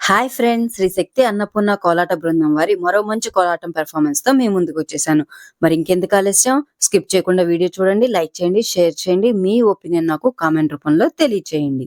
Hi friends Shri Shakti Annapurna కోలాట బృందం వారి మరో మంచి కోలాటం పెర్ఫార్మెన్స్తో మేము ముందుకు వచ్చేసాను. మరి ఇంకెందుకు ఆలస్యం? స్కిప్ చేయకుండా వీడియో చూడండి లైక్ చేయండి షేర్ చేయండి. మీ ఒపీనియన్ నాకు కామెంట్ రూపంలో తెలియచేయండి.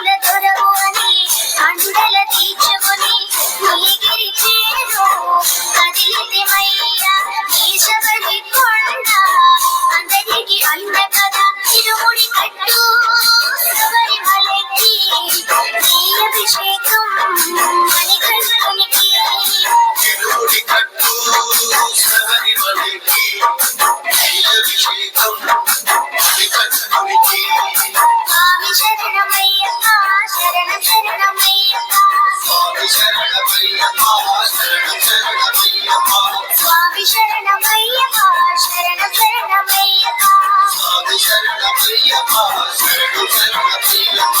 বলে ধরে స్వామి శరణమయ్యప్ప శరణ శరణమయ్యప్ప స్వామి శరణమయ్యప్ప శరణ శరణమయ్యప్ప